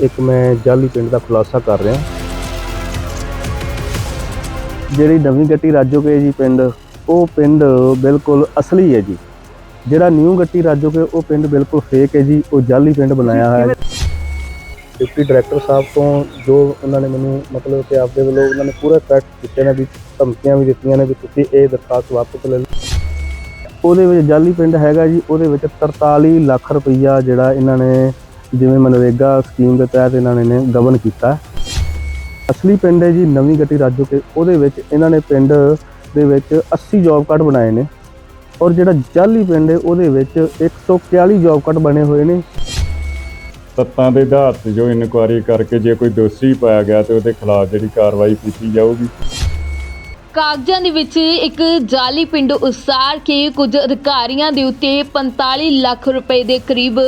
ਇੱਕ ਮੈਂ ਜਾਲੀ ਪਿੰਡ ਦਾ ਖੁਲਾਸਾ ਕਰ ਰਿਹਾ। ਜਿਹੜੀ ਨਵੀਂ ਗੱਟੀ ਰਾਜੋਕੇ ਜੀ ਪਿੰਡ, ਉਹ ਪਿੰਡ ਬਿਲਕੁਲ ਅਸਲੀ ਹੈ ਜੀ। ਜਿਹੜਾ ਨਿਊ ਗੱਟੀ ਰਾਜੋਕੇ ਉਹ ਪਿੰਡ ਬਿਲਕੁਲ ਫੇਕ ਹੈ ਜੀ। ਉਹ ਜਾਲੀ ਪਿੰਡ ਬਣਾਇਆ ਹੋਇਆ ਹੈ। ਡਿਪਟੀ ਡਾਇਰੈਕਟਰ ਸਾਹਿਬ ਤੋਂ ਜੋ ਉਹਨਾਂ ਨੇ ਮੈਨੂੰ ਮਤਲਬ ਕਿ ਆਪਦੇ ਵੱਲੋਂ ਉਹਨਾਂ ਨੇ ਪੂਰਾ ਥ੍ਰੈਟ ਦਿੱਤੇ ਨੇ ਵੀ ਧਮਕੀਆਂ ਵੀ ਦਿੱਤੀਆਂ ਨੇ ਵੀ ਤੁਸੀਂ ਇਹ ਦਰਖਾਸਤ ਵਾਪਸ ਲੈ ਲਓ। ਉਹਦੇ ਵਿੱਚ ਜਾਲੀ ਪਿੰਡ ਹੈਗਾ ਜੀ। ਉਹਦੇ ਵਿੱਚ 43 ਲੱਖ ਰੁਪਈਆ ਜਿਹੜਾ ਇਹਨਾਂ ਨੇ ਜਿਵੇਂ ਮਨਰੇਗਾ ਸਕੀਮ ਦੇ ਤਹਿਤ ਇਹਨਾਂ ਨੇ ਨੇ ਗਵਨ ਕੀਤਾ। ਅਸਲੀ ਪਿੰਡ ਹੈ ਜੀ ਨਵੀਂ ਗੱਟੀ ਰਾਜੋ ਕੇ, ਉਹਦੇ ਵਿੱਚ ਇਹਨਾਂ ਨੇ ਪਿੰਡ ਦੇ ਵਿੱਚ 80 ਜੌਬ ਕਾਰਡ ਬਣਾਏ ਨੇ। ਔਰ ਜਿਹੜਾ ਜਾਲੀ ਪਿੰਡ ਹੈ, ਉਹਦੇ ਵਿੱਚ 141 ਜੌਬ ਕਾਰਡ ਬਣੇ ਹੋਏ ਨੇ। ਤੱਤਾਂ ਦੇ ਆਧਾਰ ਤੇ ਜੋ ਇਨਕੁਆਇਰੀ ਕਰਕੇ ਜੇ ਕੋਈ ਦੋਸ਼ੀ ਪਾਇਆ ਗਿਆ ਤੇ ਉਹਦੇ ਖਿਲਾਫ ਜਿਹੜੀ ਕਾਰਵਾਈ ਕੀਤੀ ਜਾਊਗੀ। ਕਾਗਜ਼ਾਂ ਦੇ ਵਿੱਚ ਇੱਕ ਜਾਲੀ ਪਿੰਡ ਉਸਾਰ ਕੇ ਕੁਝ ਅਧਿਕਾਰੀਆਂ ਦੇ ਉੱਤੇ 45 ਲੱਖ ਰੁਪਏ ਦੇ ਕਰੀਬ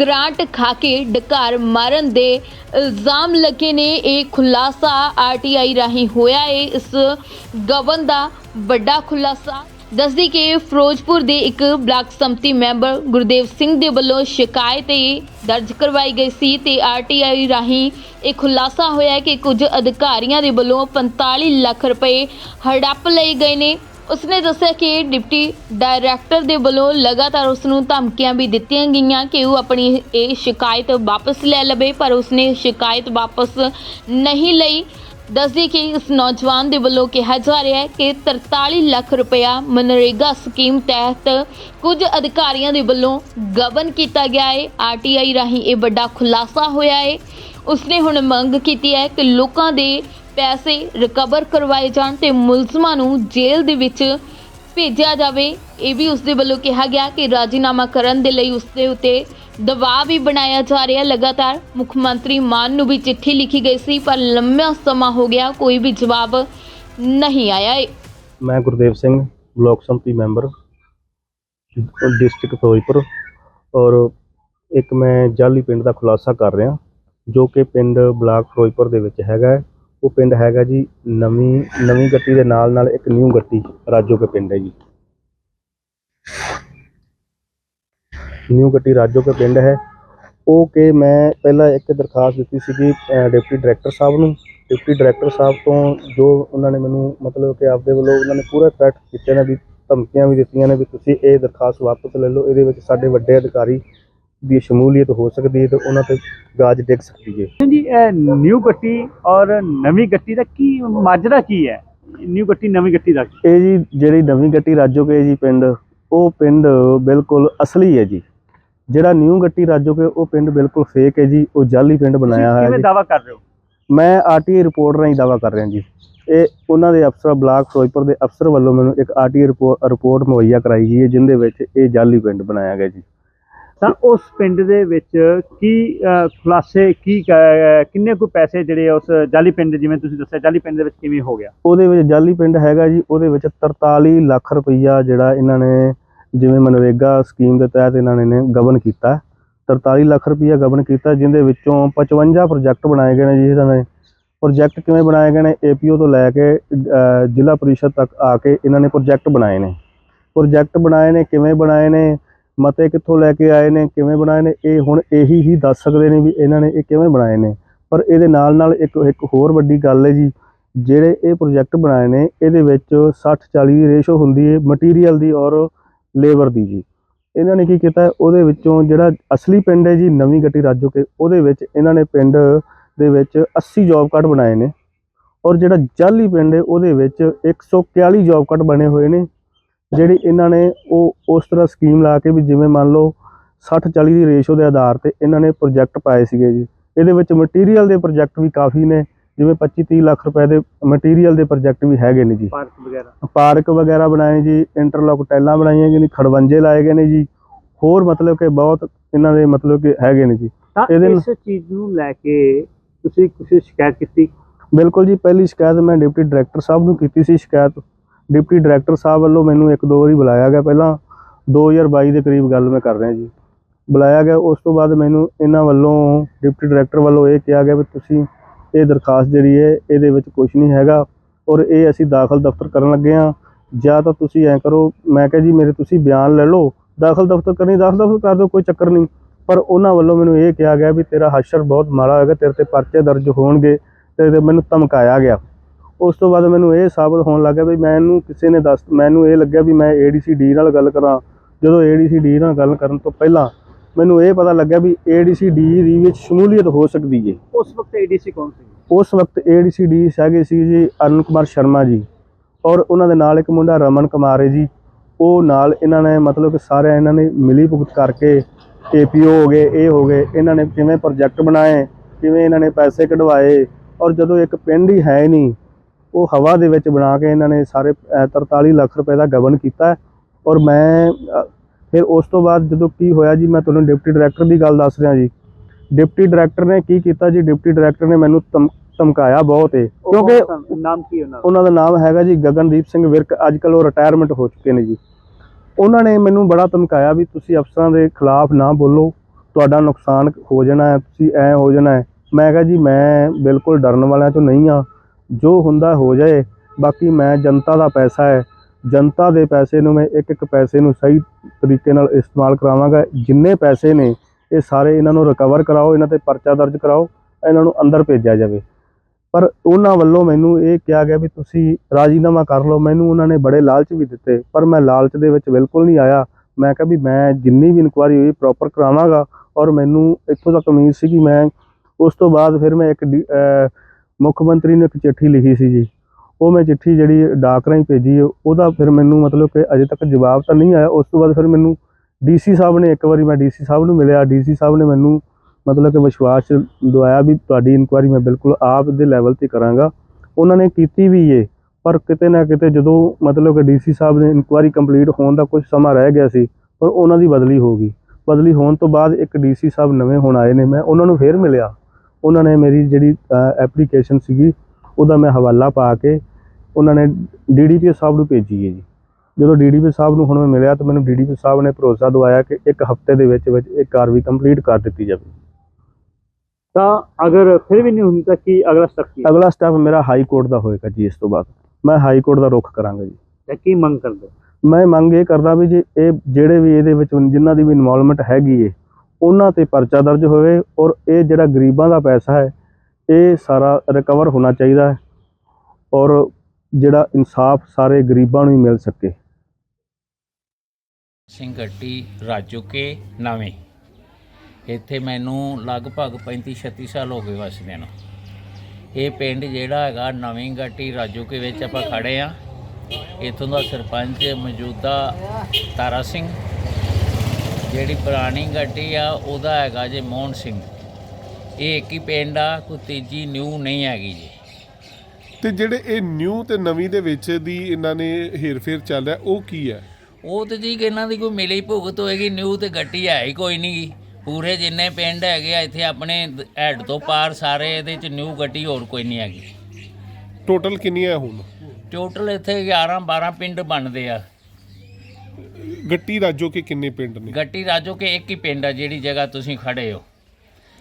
ਗ੍ਰਾਂਟ ਖਾ ਕੇ ਡਕਾਰ ਮਾਰਨ ਦੇ ਇਲਜ਼ਾਮ ਲੱਗੇ ਨੇ। ਇਹ ਖੁਲਾਸਾ ਆਰਟੀਆਈ ਰਾਹੀਂ ਹੋਇਆ ਹੈ ਇਸ ਗਵਨ ਦਾ ਵੱਡਾ ਖੁਲਾਸਾ ਦੱਸਦੀ ਕਿ ਫਿਰੋਜ਼ਪੁਰ ਦੇ ਇੱਕ ਬਲਾਕ ਸੰਮਤੀ ਮੈਂਬਰ ਗੁਰਦੇਵ ਸਿੰਘ ਦੇ ਵੱਲੋਂ ਸ਼ਿਕਾਇਤ ਇਹ ਦਰਜ ਕਰਵਾਈ ਗਈ ਸੀ ਤੇ ਆਰਟੀਆਈ ਰਾਹੀਂ ਇਹ ਖੁਲਾਸਾ ਹੋਇਆ ਕਿ ਕੁਝ ਅਧਿਕਾਰੀਆਂ ਦੇ ਵੱਲੋਂ 45 ਲੱਖ ਰੁਪਏ ਹੜੱਪ ਲਏ ਗਏ ਨੇ। ਉਸਨੇ ਦੱਸਿਆ ਕਿ ਡਿਪਟੀ ਡਾਇਰੈਕਟਰ ਦੇ ਵੱਲੋਂ ਲਗਾਤਾਰ ਉਸ ਨੂੰ ਧਮਕੀਆਂ ਵੀ ਦਿੱਤੀਆਂ ਗਈਆਂ ਕਿ ਉਹ ਆਪਣੀ ਇਹ ਸ਼ਿਕਾਇਤ ਵਾਪਸ ਲੈ ਲਵੇ, ਪਰ ਉਸਨੇ ਸ਼ਿਕਾਇਤ ਵਾਪਸ ਨਹੀਂ ਲਈ। ਦੱਸਦੀ ਕਿ ਇਸ ਨੌਜਵਾਨ ਦੇ ਵੱਲੋਂ ਕਿਹਾ ਜਾ ਰਿਹਾ ਹੈ ਕਿ 43 ਲੱਖ ਰੁਪਇਆ ਮਨਰੇਗਾ ਸਕੀਮ ਤਹਿਤ ਕੁਝ ਅਧਿਕਾਰੀਆਂ ਦੇ ਵੱਲੋਂ ਗਬਨ ਕੀਤਾ ਗਿਆ ਹੈ। ਆਰਟੀਆਈ ਰਾਹੀਂ ਇਹ ਵੱਡਾ ਖੁਲਾਸਾ ਹੋਇਆ ਹੈ। ਉਸਨੇ ਹੁਣ ਮੰਗ ਕੀਤੀ ਹੈ ਕਿ ਲੋਕਾਂ ਦੇ ਪੈਸੇ ਰਿਕਵਰ ਕਰਵਾਏ ਜਾਣ ਤੇ ਮੁਲਜ਼ਮਾਂ ਨੂੰ ਜੇਲ੍ਹ ਦੇ ਵਿੱਚ ਭੇਜਿਆ ਜਾਵੇ। ਇਹ ਵੀ ਉਸਦੇ ਵੱਲੋਂ ਕਿਹਾ ਗਿਆ ਕਿ ਰਾਜੀਨਾਮਾ ਕਰਨ ਦੇ ਲਈ ਉਸਦੇ ਉੱਤੇ ਦਬਾਅ ਵੀ ਬਣਾਇਆ ਜਾ ਰਿਹਾ ਲਗਾਤਾਰ। ਮੁੱਖ ਮੰਤਰੀ ਮਾਨ ਨੂੰ ਵੀ ਚਿੱਠੀ ਲਿਖੀ ਗਈ ਸੀ, ਪਰ ਲੰਮਾ ਸਮਾਂ ਹੋ ਗਿਆ, ਕੋਈ ਵੀ ਜਵਾਬ ਨਹੀਂ ਆਇਆ ਏ। ਮੈਂ ਗੁਰਦੇਵ ਸਿੰਘ, ਬਲਾਕ ਸੰਮਤੀ ਮੈਂਬਰ, ਡਿਸਟ੍ਰਿਕਟ ਫਿਰੋਜ਼ਪੁਰ। ਔਰ ਇੱਕ ਮੈਂ ਜਾਲੀ ਪਿੰਡ ਦਾ ਖੁਲਾਸਾ ਕਰ ਰਿਹਾ, ਜੋ ਕਿ ਪਿੰਡ ਬਲਾਕ ਫਿਰੋਜ਼ਪੁਰ ਦੇ ਵਿੱਚ ਹੈਗਾ ਹੈ। ਉਹ ਪਿੰਡ ਹੈਗਾ ਜੀ ਨਵੀਂ ਨਵੀਂ ਗੱਟੀ ਦੇ ਨਾਲ ਨਾਲ ਇੱਕ ਨਿਊ ਗੱਟੀ ਰਾਜੋ ਕੇ ਪਿੰਡ ਹੈ ਜੀ। ਨਿਊ ਗੱਟੀ ਰਾਜੋ ਕੇ ਪਿੰਡ ਹੈ। ਉਹ ਕਿ ਮੈਂ ਪਹਿਲਾਂ ਇੱਕ ਦਰਖਾਸਤ ਦਿੱਤੀ ਸੀਗੀ ਡਿਪਟੀ ਡਾਇਰੈਕਟਰ ਸਾਹਿਬ ਨੂੰ। ਡਿਪਟੀ ਡਾਇਰੈਕਟਰ ਸਾਹਿਬ ਤੋਂ ਜੋ ਉਹਨਾਂ ਨੇ ਮੈਨੂੰ ਮਤਲਬ ਕਿ ਆਪਦੇ ਵੱਲੋਂ ਉਹਨਾਂ ਨੇ ਪੂਰਾ ਥ੍ਰੈਟ ਕੀਤੇ ਨੇ ਵੀ ਧਮਕੀਆਂ ਵੀ ਦਿੱਤੀਆਂ ਨੇ ਵੀ ਤੁਸੀਂ ਇਹ ਦਰਖਾਸਤ ਵਾਪਸ ਲੈ ਲਓ ਇਹਦੇ ਵਿੱਚ ਸਾਡੇ ਵੱਡੇ ਅਧਿਕਾਰੀ ਦੀ ਸ਼ਮੂਲੀਅਤ ਹੋ ਸਕਦੀ ਹੈ ਤੇ ਉਹਨਾਂ ਤੇ ਗਾਜ ਡਿੱਗ ਸਕਦੀ ਹੈ। ਜੀ ਇਹ ਨਿਊ ਗੱਟੀ ਔਰ ਨਵੀਂ ਗੱਟੀ ਦਾ ਕੀ ਮਾਜਰਾ ਕੀ ਹੈ? ਨਿਊ ਗੱਟੀ ਨਵੀਂ ਗੱਟੀ ਦਾ ਇਹ ਜੀ ਜਿਹੜੀ ਨਵੀਂ ਗੱਟੀ ਰਾਜੋਕੇ ਜੀ ਪਿੰਡ ਉਹ ਪਿੰਡ ਬਿਲਕੁਲ ਅਸਲੀ ਹੈ ਜੀ। ਜਿਹੜਾ ਨਿਊ ਗੱਟੀ ਰਾਜੋਕੇ ਉਹ ਪਿੰਡ ਬਿਲਕੁਲ ਫੇਕ ਹੈ ਜੀ ਉਹ ਜਾਲੀ ਪਿੰਡ ਬਣਾਇਆ ਹੋਇਆ ਕਿਵੇਂ ਜੀ। ਦਾਵਾ ਕਰ ਰਹੇ ਹੋ? ਮੈਂ ਆਰਟੀਆਈ ਰਿਪੋਰਟ ਰਾਹੀਂ ਦਾਵਾ ਕਰ ਰਿਹਾ ਜੀ। ਇਹ ਉਹਨਾਂ ਦੇ ਅਫਸਰ ਬਲਾਕ ਫਿਰੋਜ਼ਪੁਰ ਦੇ ਅਫਸਰ ਵੱਲੋਂ ਮੈਨੂੰ ਇੱਕ ਆਰਟੀਆਈ ਰਿਪੋਰਟ ਮੁਹੱਈਆ ਕਰਾਈ ਗਈ ਹੈ ਜਿੰਦੇ ਵਿੱਚ ਇਹ ਜਾਲੀ ਪਿੰਡ ਬਣਾਇਆ ਗਿਆ ਜੀ। ਤਾਂ ਉਸ ਪਿੰਡ ਦੇ ਵਿੱਚ ਕੀ ਖੁਲਾਸੇ ਕੀ ਕ- ਕਿੰਨੇ ਕੁ ਪੈਸੇ ਜਿਹੜੇ ਉਸ ਜਾਲੀ ਪਿੰਡ ਜਿਵੇਂ ਤੁਸੀਂ ਦੱਸਿਆ ਜਾਲੀ ਪਿੰਡ ਦੇ ਵਿੱਚ ਕਿਵੇਂ ਹੋ ਗਿਆ? ਉਹਦੇ ਵਿੱਚ ਜਾਲੀ ਪਿੰਡ ਹੈਗਾ ਜੀ ਉਹਦੇ ਵਿੱਚ 43 ਲੱਖ ਰੁਪਈਆ ਜਿਹੜਾ ਇਹਨਾਂ ਨੇ ਜਿਵੇਂ ਮਨਰੇਗਾ ਸਕੀਮ ਦੇ ਤਹਿਤ ਇਹਨਾਂ ਨੇ ਨੇ ਗਵਨ ਕੀਤਾ। 43 ਲੱਖ ਰੁਪਈਆ ਗਵਨ ਕੀਤਾ ਜਿੰਦੇ ਵਿੱਚੋਂ 55 ਪ੍ਰੋਜੈਕਟ ਬਣਾਏ ਗਏ ਨੇ ਜੀ ਇਹਨਾਂ ਨੇ। ਪ੍ਰੋਜੈਕਟ ਕਿਵੇਂ ਬਣਾਏ ਗਏ ਨੇ? ਏਪੀਓ ਤੋਂ ਲੈ ਕੇ ਜ਼ਿਲ੍ਹਾ ਪਰਿਸ਼ਦ ਤੱਕ ਆ ਕੇ ਇਹਨਾਂ ਨੇ ਪ੍ਰੋਜੈਕਟ ਬਣਾਏ ਨੇ। ਪ੍ਰੋਜੈਕਟ ਬਣਾਏ ਨੇ, ਕਿਵੇਂ ਬਣਾਏ ਨੇ? ਮਤੇ ਕਿੱਥੋਂ ਲੈ ਕੇ ਆਏ ਨੇ? ਕਿਵੇਂ ਬਣਾਏ ਨੇ? ਇਹ ਹੁਣ ਇਹੀ ਹੀ ਦੱਸ ਸਕਦੇ ਨੇ ਵੀ ਇਹਨਾਂ ਨੇ ਇਹ ਕਿਵੇਂ ਬਣਾਏ ਨੇ। ਪਰ ਇਹਦੇ ਨਾਲ ਨਾਲ ਇੱਕ ਇੱਕ ਹੋਰ ਵੱਡੀ ਗੱਲ ਹੈ ਜੀ, ਜਿਹੜੇ ਇਹ ਪ੍ਰੋਜੈਕਟ ਬਣਾਏ ਨੇ, ਇਹਦੇ ਵਿੱਚ 60 40 ਦੀ ਰੇਸ਼ੋ ਹੁੰਦੀ ਹੈ ਮਟੀਰੀਅਲ ਦੀ ਔਰ ਲੇਬਰ ਦੀ ਜੀ। ਇਹਨਾਂ ਨੇ ਕੀ ਕੀਤਾ ਉਹਦੇ ਵਿੱਚੋਂ ਜਿਹੜਾ ਅਸਲੀ ਪਿੰਡ ਹੈ ਜੀ, ਨਵੀਂ ਗੱਟੀ ਰਾਜੋ ਕੇ, ਉਹਦੇ ਵਿੱਚ ਇਹਨਾਂ ਨੇ ਪਿੰਡ ਦੇ ਵਿੱਚ 80 ਜੌਬ ਕਾਰਡ ਬਣਾਏ ਨੇ। ਔਰ ਜਿਹੜਾ ਜਾਲੀ ਪਿੰਡ ਹੈ, ਉਹਦੇ ਵਿੱਚ 141 ਜੌਬ ਕਾਰਡ ਬਣੇ ਹੋਏ ਨੇ, ਜਿਹੜੀ ਇਹਨਾਂ ਨੇ ਉਹ ਉਸ ਤਰ੍ਹਾਂ ਸਕੀਮ ਲਾ ਕੇ ਵੀ ਜਿਵੇਂ ਮੰਨ ਲਓ 60 40 ਦੀ ਰੇਸ਼ੋ ਦੇ ਆਧਾਰ ਤੇ ਇਹਨਾਂ ਨੇ ਪ੍ਰੋਜੈਕਟ ਪਾਏ ਸੀਗੇ ਜੀ। ਇਹਦੇ ਵਿੱਚ ਮਟੀਰੀਅਲ ਦੇ ਪ੍ਰੋਜੈਕਟ ਵੀ ਕਾਫੀ ਨੇ। ਜਿਵੇਂ 25 30 ਲੱਖ ਰੁਪਏ ਦੇ ਮਟੀਰੀਅਲ ਦੇ ਪ੍ਰੋਜੈਕਟ ਵੀ ਹੈਗੇ ਨੇ ਜੀ। ਪਾਰਕ ਵਗੈਰਾ। ਪਾਰਕ ਵਗੈਰਾ ਬਣਾਏ ਜੀ ਇੰਟਰਲੌਕ ਟੈਲਾਂ ਬਣਾਈਆਂ ਗਈਆਂ ਨੇ ਖੜਵੰਜੇ ਲਾਏ ਗਏ ਨੇ ਜੀ। ਹੋਰ ਮਤਲਬ ਕਿ ਬਹੁਤ ਇਹਨਾਂ ਦੇ ਮਤਲਬ ਕਿ ਹੈਗੇ ਨੇ ਜੀ। ਇਹਦੇ ਇਸ ਚੀਜ਼ ਨੂੰ ਲੈ ਕੇ ਤੁਸੀਂ ਕੁਝ ਸ਼ਿਕਾਇਤ ਕੀਤੀ? ਬਿਲਕੁਲ ਜੀ ਪਹਿਲੀ ਸ਼ਿਕਾਇਤ ਮੈਂ ਡਿਪਟੀ ਡਾਇਰੈਕਟਰ ਸਾਹਿਬ ਨੂੰ ਕੀਤੀ ਸੀ ਸ਼ਿਕਾਇਤ। ਡਿਪਟੀ ਡਾਇਰੈਕਟਰ ਸਾਹਿਬ ਵੱਲੋਂ ਮੈਨੂੰ ਇੱਕ ਦੋ ਵਾਰੀ ਬੁਲਾਇਆ ਗਿਆ ਪਹਿਲਾਂ। 2022 ਦੇ ਕਰੀਬ ਗੱਲ ਮੈਂ ਕਰ ਰਿਹਾ ਜੀ। ਬੁਲਾਇਆ ਗਿਆ ਉਸ ਤੋਂ ਬਾਅਦ ਮੈਨੂੰ ਇਹਨਾਂ ਵੱਲੋਂ ਡਿਪਟੀ ਡਾਇਰੈਕਟਰ ਵੱਲੋਂ ਇਹ ਕਿਹਾ ਗਿਆ ਵੀ ਤੁਸੀਂ ਇਹ ਦਰਖਾਸਤ ਜਿਹੜੀ ਹੈ, ਇਹਦੇ ਵਿੱਚ ਕੁਝ ਨਹੀਂ ਹੈਗਾ ਔਰ ਇਹ ਅਸੀਂ ਦਾਖਲ ਦਫ਼ਤਰ ਕਰਨ ਲੱਗੇ ਹਾਂ। ਜਾਂ ਤਾਂ ਤੁਸੀਂ ਐਂ ਕਰੋ, ਮੈਂ ਕਿਹਾ ਜੀ, ਮੇਰੇ ਤੁਸੀਂ ਬਿਆਨ ਲੈ ਲਓ। ਦਾਖਲ ਦਫ਼ਤਰ ਕਰਨੀ, ਦਾਖਲ ਦਫ਼ਤਰ ਕਰ ਦਿਓ, ਕੋਈ ਚੱਕਰ ਨਹੀਂ। ਪਰ ਉਹਨਾਂ ਵੱਲੋਂ ਮੈਨੂੰ ਇਹ ਕਿਹਾ ਗਿਆ ਵੀ ਤੇਰਾ ਹਸ਼ਰ ਬਹੁਤ ਮਾੜਾ ਹੋਏਗਾ, ਤੇਰੇ ਤੇ ਪਰਚੇ ਦਰਜ ਹੋਣਗੇ, ਤੇ ਤੇ ਮੈਨੂੰ ਧਮਕਾਇਆ ਗਿਆ। ਉਸ ਤੋਂ ਬਾਅਦ ਮੈਨੂੰ ਇਹ ਸਾਬਤ ਹੋਣ ਲੱਗਾ ਵੀ ਮੈਨੂੰ ਕਿਸੇ ਨੇ ਦੱਸ, ਮੈਨੂੰ ਇਹ ਲੱਗਿਆ ਵੀ ਮੈਂ ਏਡੀਸੀਡੀ ਨਾਲ ਗੱਲ ਕਰਾਂ। ਜਦੋਂ ਏਡੀਸੀਡੀ ਨਾਲ ਗੱਲ ਕਰਨ ਤੋਂ ਪਹਿਲਾਂ ਮੈਨੂੰ ਇਹ ਪਤਾ ਲੱਗਿਆ ਵੀ ਏਡੀਸੀਡੀ ਦੀ ਵਿੱਚ ਸ਼ਮੂਲੀਅਤ ਹੋ ਸਕਦੀ ਹੈ ਉਸ ਵਕਤ ਏਡੀਸੀ ਕੌਣ ਸੀ ਉਸ ਵਕਤ ਏਡੀਸੀਡੀ ਹੈਗੇ ਸੀ ਜੀ ਅਰੁਣ ਕੁਮਾਰ ਸ਼ਰਮਾ ਜੀ ਔਰ ਉਹਨਾਂ ਦੇ ਨਾਲ ਇੱਕ ਮੁੰਡਾ ਰਮਨ ਕੁਮਾਰ ਹੈ ਜੀ ਉਹ ਨਾਲ ਇਹਨਾਂ ਨੇ ਮਤਲਬ ਕਿ ਸਾਰੇ ਇਹਨਾਂ ਨੇ ਮਿਲੀ ਭੁਗਤ ਕਰਕੇ ਏਪੀਓ ਹੋ ਗਏ ਇਹ ਹੋ ਗਏ ਇਹਨਾਂ ਨੇ ਕਿਵੇਂ ਪ੍ਰੋਜੈਕਟ ਬਣਾਏ ਕਿਵੇਂ ਇਹਨਾਂ ਨੇ ਪੈਸੇ ਕਢਵਾਏ ਔਰ ਜਦੋਂ ਇੱਕ ਪਿੰਡ ਹੀ ਹੈ ਨਹੀਂ ਉਹ ਹਵਾ ਦੇ ਵਿੱਚ ਬਣਾ ਕੇ ਇਹਨਾਂ ਨੇ ਸਾਰੇ ਅ, 43 ਲੱਖ ਰੁਪਏ ਦਾ ਗਬਨ ਕੀਤਾ। ਔਰ ਮੈਂ ਫਿਰ ਉਸ ਤੋਂ ਬਾਅਦ ਜਦੋਂ ਕੀ ਹੋਇਆ ਜੀ ਮੈਂ ਤੁਹਾਨੂੰ ਡਿਪਟੀ ਡਾਇਰੈਕਟਰ ਦੀ ਗੱਲ ਦੱਸ ਰਿਹਾ ਜੀ। ਡਿਪਟੀ ਡਾਇਰੈਕਟਰ ਨੇ ਕੀ ਕੀਤਾ ਜੀ ਡਿਪਟੀ ਡਾਇਰੈਕਟਰ ਨੇ ਮੈਨੂੰ ਧਮ- ਧਮਕਾਇਆ ਬਹੁਤ ਏ। ਕਿਉਂਕਿ? ਨਾਮ ਕੀ ਉਹਨਾਂ ਦਾ? ਉਹਨਾਂ ਦਾ ਨਾਮ ਹੈਗਾ ਜੀ ਗਗਨਦੀਪ ਸਿੰਘ ਵਿਰਕ ਅੱਜ ਕੱਲ ਉਹ ਰਿਟਾਇਰਮੈਂਟ ਹੋ ਚੁੱਕੇ ਨੇ ਜੀ। ਉਹਨਾਂ ਨੇ ਮੈਨੂੰ ਬੜਾ ਧਮਕਾਇਆ ਵੀ ਤੁਸੀਂ ਅਫਸਰਾਂ ਦੇ ਖਿਲਾਫ ਨਾ ਬੋਲੋ ਤੁਹਾਡਾ ਨੁਕਸਾਨ ਹੋ ਜਾਣਾ ਹੈ ਤੁਸੀਂ ਐ ਹੋ ਜਾਣਾ ਹੈ। ਮੈਂ ਕਿਹਾ ਜੀ ਮੈਂ ਬਿਲਕੁਲ ਡਰਨ ਵਾਲਿਆਂ ਚੋਂ ਨਹੀਂ ਆ ਜੋ ਹੁੰਦਾ ਹੋ ਜਾਏ ਬਾਕੀ ਮੈਂ ਜਨਤਾ ਦਾ ਪੈਸਾ ਹੈ ਜਨਤਾ ਦੇ ਪੈਸੇ ਨੂੰ ਮੈਂ ਇੱਕ ਇੱਕ ਪੈਸੇ ਨੂੰ ਸਹੀ ਤਰੀਕੇ ਨਾਲ ਇਸਤੇਮਾਲ ਕਰਾਵਾਂਗਾ। ਜਿੰਨੇ ਪੈਸੇ ਨੇ, ਇਹ ਸਾਰੇ ਇਹਨਾਂ ਨੂੰ ਰਿਕਵਰ ਕਰਾਓ, ਇਹਨਾਂ ਤੇ ਪਰਚਾ ਦਰਜ ਕਰਾਓ, ਇਹਨਾਂ ਨੂੰ ਅੰਦਰ ਭੇਜਿਆ ਜਾਵੇ। ਪਰ ਉਹਨਾਂ ਵੱਲੋਂ ਮੈਨੂੰ ਇਹ ਕਿਹਾ ਗਿਆ ਵੀ ਤੁਸੀਂ ਰਾਜੀਨਾਮਾ ਕਰ ਲਓ। ਮੈਨੂੰ ਉਹਨਾਂ ਨੇ ਬੜੇ ਲਾਲਚ ਵੀ ਦਿੱਤੇ, ਪਰ ਮੈਂ ਲਾਲਚ ਦੇ ਵਿੱਚ ਬਿਲਕੁਲ ਨਹੀਂ ਆਇਆ। ਮੈਂ ਕਿਹਾ ਵੀ ਮੈਂ ਜਿੰਨੀ ਵੀ ਇਨਕੁਆਰੀ ਹੋਈ ਪ੍ਰੋਪਰ ਕਰਾਵਾਂਗਾ। ਔਰ ਮੈਨੂੰ ਇੱਥੋਂ ਤੱਕ ਉਮੀਦ ਸੀ ਕਿ ਮੈਂ ਉਸ ਤੋਂ ਬਾਅਦ ਫਿਰ ਮੈਂ ਇੱਕ ਡੀ- ਮੁੱਖ ਮੰਤਰੀ ਨੂੰ ਇੱਕ ਚਿੱਠੀ ਲਿਖੀ ਸੀ ਜੀ। ਉਹ ਮੈਂ ਚਿੱਠੀ ਜਿਹੜੀ ਡਾਕ ਰਾਹੀਂ ਭੇਜੀ ਉਹਦਾ ਫਿਰ ਮੈਨੂੰ ਮਤਲਬ ਕਿ ਅਜੇ ਤੱਕ ਜਵਾਬ ਤਾਂ ਨਹੀਂ ਆਇਆ। ਉਸ ਤੋਂ ਬਾਅਦ ਫਿਰ ਮੈਨੂੰ ਡੀਸੀ ਸਾਹਿਬ ਨੇ ਇੱਕ ਵਾਰੀ ਮੈਂ ਡੀਸੀ ਸਾਹਿਬ ਨੂੰ ਮਿਲਿਆ। ਡੀਸੀ ਸਾਹਿਬ ਨੇ ਮੈਨੂੰ ਮਤਲਬ ਕਿ ਵਿਸ਼ਵਾਸ ਦਵਾਇਆ ਵੀ ਤੁਹਾਡੀ ਇਨਕੁਆਇਰੀ ਮੈਂ ਬਿਲਕੁਲ ਆਪ ਦੇ ਲੈਵਲ ਤੇ ਕਰਾਂਗਾ। ਉਹਨਾਂ ਨੇ ਕੀਤੀ ਵੀ ਏ, ਪਰ ਕਿਤੇ ਨਾ ਕਿਤੇ ਜਦੋਂ ਮਤਲਬ ਕਿ ਡੀਸੀ ਸਾਹਿਬ ਨੇ ਇਨਕੁਆਇਰੀ ਕੰਪਲੀਟ ਹੋਣ ਦਾ ਕੁਝ ਸਮਾਂ ਰਹਿ ਗਿਆ ਸੀ, ਪਰ ਉਹਨਾਂ ਦੀ ਬਦਲੀ ਹੋ ਗਈ। ਬਦਲੀ ਹੋਣ ਤੋਂ ਬਾਅਦ ਇੱਕ ਡੀਸੀ ਸਾਹਿਬ ਨਵੇਂ ਹੁਣ ਆਏ ਨੇ। ਮੈਂ ਉਹਨਾਂ ਨੂੰ ਫੇਰ ਮਿਲਿਆ। ਉਹਨਾਂ ਨੇ ਮੇਰੀ ਜਿਹੜੀ ਐਪਲੀਕੇਸ਼ਨ ਸੀਗੀ ਉਹਦਾ ਮੈਂ ਹਵਾਲਾ ਪਾ ਕੇ ਉਹਨਾਂ ਨੇ ਡੀਡੀਪੀ ਸਾਹਿਬ ਨੂੰ ਭੇਜੀ ਹੈ ਜੀ ਜਦੋਂ ਡੀਡੀਪੀ ਸਾਹਿਬ ਨੂੰ ਹੁਣ ਮੈਂ ਮਿਲਿਆ ਤਾਂ ਮੈਨੂੰ ਡੀਡੀਪੀ ਸਾਹਿਬ ਨੇ ਭਰੋਸਾ ਦਵਾਇਆ ਕਿ ਇੱਕ ਹਫ਼ਤੇ ਦੇ ਵਿੱਚ ਵਿੱਚ ਇਹ ਕਾਰਵਾਈ ਕੰਪਲੀਟ ਕਰ ਦਿੱਤੀ ਜਾਵੇ ਤਾਂ ਅਗਰ ਫਿਰ ਵੀ ਨਹੀਂ ਹੁੰਦੀ ਤਾਂ ਕੀ ਅਗਲਾ ਸਟੈਪ ਕੀ? ਅਗਲਾ ਸਟੈਪ ਮੇਰਾ ਹਾਈ ਕੋਰਟ ਦਾ ਹੋਏਗਾ ਜੀ ਇਸ ਤੋਂ ਬਾਅਦ ਮੈਂ ਹਾਈ ਕੋਰਟ ਦਾ ਰੁਖ ਕਰਾਂਗਾ ਜੀ ਜਾਂ ਕੀ ਮੰਗ ਕਰਦੇ? ਮੈਂ ਮੰਗ ਇਹ ਕਰਦਾ ਵੀ ਜੇ ਇਹ ਜਿਹੜੇ ਵੀ ਇਹਦੇ ਵਿੱਚ ਜਿਨ੍ਹਾਂ ਦੀ ਵੀ ਇਨਵੋਲਵਮੈਂਟ ਹੈਗੀ ਏ ਉਹਨਾਂ ਤੇ ਪਰਚਾ ਦਰਜ ਹੋਵੇ ਔਰ ਇਹ ਜਿਹੜਾ ਗਰੀਬਾਂ ਦਾ ਪੈਸਾ ਹੈ ਇਹ ਸਾਰਾ ਰਿਕਵਰ ਹੋਣਾ ਚਾਹੀਦਾ ਹੈ ਔਰ ਜਿਹੜਾ ਇਨਸਾਫ ਸਾਰੇ ਗਰੀਬਾਂ ਨੂੰ ਹੀ ਮਿਲ ਸਕੇ। ਸਿੰਘ ਗੱਟੀ ਰਾਜੋਕੇ ਨਵੇਂ। ਇੱਥੇ ਮੈਨੂੰ ਲਗਭਗ 35 36 ਸਾਲ ਹੋ ਗਏ ਵਸਦਿਆਂ ਨੂੰ। ਇਹ ਪਿੰਡ ਜਿਹੜਾ ਹੈਗਾ ਨਵੀਂ ਗੱਟੀ ਰਾਜੋਕੇ ਵਿੱਚ ਆਪਾਂ ਖੜੇ ਆ ਇੱਥੋਂ ਦਾ ਸਰਪੰਚ ਮੌਜੂਦਾ ਤਾਰਾ ਸਿੰਘ। ਜਿਹੜੀ ਪੁਰਾਣੀ ਗੱਟੀ ਆ, ਉਹਦਾ ਹੈਗਾ ਜੇ ਮੋਹਨ ਸਿੰਘ। ਇਹ ਇੱਕ ਹੀ ਪਿੰਡ ਆ ਕੋਈ ਤੀਜੀ ਨਿਊ ਨਹੀਂ ਹੈਗੀ ਜੀ। ਤੇ ਜਿਹੜੇ ਇਹ ਨਿਊ ਤੇ ਨਵੀਂ ਦੇ ਵਿੱਚ ਦੀ ਇਹਨਾਂ ਨੇ ਹੇਰ-ਫੇਰ ਚੱਲ ਰਿਹਾ ਉਹ ਕੀ ਹੈ? ਉਹ ਤੇ ਜੀ ਇਹਨਾਂ ਦੀ ਕੋਈ ਮਿਲੀ ਭੁਗਤ ਹੋਏਗੀ ਨਿਊ ਤੇ ਗੱਟੀ ਹੈ ਹੀ ਕੋਈ ਨਹੀਂ ਪੂਰੇ ਜਿੰਨੇ ਪਿੰਡ ਹੈਗੇ ਆ ਇੱਥੇ ਆਪਣੇ ਹੈਡ ਤੋਂ ਪਾਰ ਸਾਰੇ ਇਹਦੇ ਚ ਨਿਊ ਗੱਟੀ ਹੋਰ ਕੋਈ ਨਹੀਂ ਹੈਗੀ। ਟੋਟਲ ਕਿੰਨੀਆਂ ਹੈ ਹੁਣ? ਟੋਟਲ ਇੱਥੇ 11 12 ਪਿੰਡ ਬਣਦੇ ਆ। ਗੱਟੀ ਰਾਜੋ ਕੇ ਕਿੰਨੇ ਪਿੰਡ ਨੇ? ਗੱਟੀ ਰਾਜੋ ਕੇ ਇੱਕ ਹੀ ਪਿੰਡ ਆ ਜਿਹੜੀ ਜਗ੍ਹਾ ਤੁਸੀਂ ਖੜੇ ਹੋ।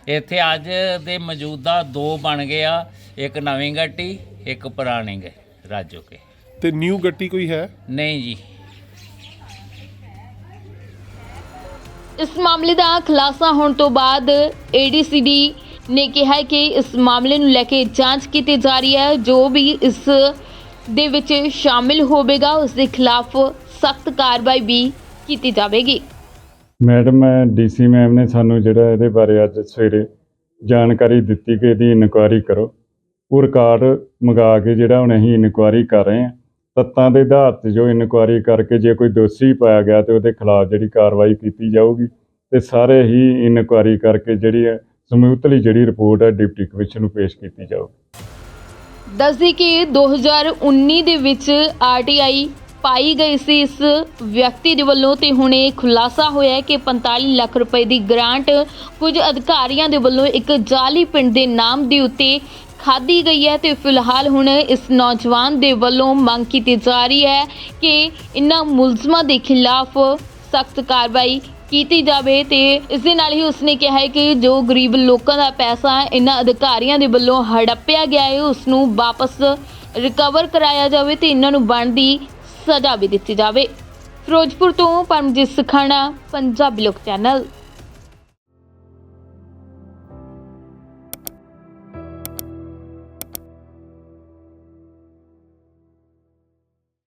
ਇੱਥੇ ਅੱਜ ਦੇ ਮੌਜੂਦਾ ਦੋ ਬਣ ਗਏ ਆ ਇੱਕ ਨਵੀਂ ਗੱਟੀ ਇੱਕ ਪੁਰਾਣੀ ਗ ਰਾਜੋ ਕੇ। ਤੇ ਨਿਊ ਗੱਟੀ ਕੋਈ ਹੈ? ਨਹੀਂ ਜੀ। ਇਸ ਮਾਮਲੇ ਦਾ ਖੁਲਾਸਾ ਹੋਣ ਤੋਂ ਬਾਅਦ ਏਡੀਸੀਡੀ ਨੇ ਕਿਹਾ ਹੈ ਕਿ ਇਸ ਮਾਮਲੇ ਨੂੰ ਲੈ ਕੇ ਜਾਂਚ ਕੀਤੀ ਜਾ ਰਹੀ ਹੈ। ਜੋ ਵੀ ਇਸ ਦੇ ਵਿੱਚ ਸ਼ਾਮਿਲ ਹੋਵੇਗਾ ਉਸ ਦੇ ਖਿਲਾਫ ਸਖਤ ਕਾਰਵਾਈ ਵੀ ਕੀਤੀ ਜਾਵੇਗੀ। ਮੈਡਮ ਡੀਸੀ ਮੈਮ ਨੇ ਸਾਨੂੰ ਜਿਹੜਾ ਇਹਦੇ ਬਾਰੇ ਅੱਜ ਸਵੇਰੇ ਜਾਣਕਾਰੀ ਦਿੱਤੀ ਕਿ ਇਹਦੀ ਇਨਕੁਆਇਰੀ ਕਰੋ। ਉਹ ਰਿਕਾਰਡ ਮੰਗਾ ਕੇ ਜਿਹੜਾ ਹੁਣ ਅਸੀਂ ਇਨਕੁਆਇਰੀ ਕਰ ਰਹੇ ਹਾਂ, ਤੱਤਾਂ ਦੇ ਆਧਾਰ ਤੇ ਜੋ ਇਨਕੁਆਇਰੀ ਕਰਕੇ ਜੇ ਕੋਈ ਦੋਸ਼ੀ ਪਾਇਆ ਗਿਆ ਤੇ ਉਹਦੇ ਖਿਲਾਫ ਜਿਹੜੀ ਕਾਰਵਾਈ ਕੀਤੀ ਜਾਊਗੀ ਤੇ ਸਾਰੇ ਹੀ ਇਨਕੁਆਇਰੀ ਕਰਕੇ ਜਿਹੜੀ ਹੈ, ਸਮੂਹਤਲੀ ਜਿਹੜੀ ਰਿਪੋਰਟ ਹੈ, ਡਿਪਟੀ ਕਮਿਸ਼ਨ ਨੂੰ ਪੇਸ਼ ਕੀਤੀ ਜਾਊਗੀ। ਦੱਸਦੀ ਕਿ 2019 ਦੇ ਵਿੱਚ ਆਰਟੀਆਈ ਪਾਈ ਗਈ ਸੀ ਇਸ ਵਿਅਕਤੀ ਦੇ ਵੱਲੋਂ ਤੇ ਹੁਣ ਇਹ ਖੁਲਾਸਾ ਹੋਇਆ ਕਿ 45 ਲੱਖ ਰੁਪਏ ਦੀ ਗ੍ਰਾਂਟ ਕੁਝ ਅਧਿਕਾਰੀਆਂ ਦੇ ਵੱਲੋਂ ਇੱਕ ਜਾਲੀ ਪਿੰਡ ਦੇ ਨਾਮ ਦੇ ਉੱਤੇ ਖਾਦੀ ਗਈ ਹੈ ਤੇ ਫਿਲਹਾਲ ਹੁਣ ਇਸ ਨੌਜਵਾਨ ਦੇ ਵੱਲੋਂ ਮੰਗ ਕੀਤੀ ਜਾ ਰਹੀ ਹੈ ਕਿ ਇਨ੍ਹਾਂ ਮੁਲਜ਼ਮਾਂ ਦੇ ਖਿਲਾਫ ਸਖਤ ਕਾਰਵਾਈ ਕੀਤੀ ਜਾਵੇ ਤੇ ਇਸ ਦੇ ਨਾਲ ਹੀ ਉਸਨੇ ਕਿਹਾ ਹੈ ਕਿ ਜੋ ਗਰੀਬ ਲੋਕਾਂ ਦਾ ਪੈਸਾ ਇਹਨਾਂ ਅਧਿਕਾਰੀਆਂ ਦੇ ਵੱਲੋਂ ਹੜੱਪਿਆ ਗਿਆ ਹੈ ਉਸ ਨੂੰ ਵਾਪਸ ਰਿਕਵਰ ਕਰਾਇਆ ਜਾਵੇ ਤੇ ਇਹਨਾਂ ਨੂੰ ਬਣਦੀ ਸਜ਼ਾ ਵੀ ਦਿੱਤੀ ਜਾਵੇ। ਫਿਰੋਜ਼ਪੁਰ ਤੋਂ ਪਰਮਜੀਤ ਸਖਾਣਾ ਪੰਜਾਬੀ ਲੋਕ ਚੈਨਲ।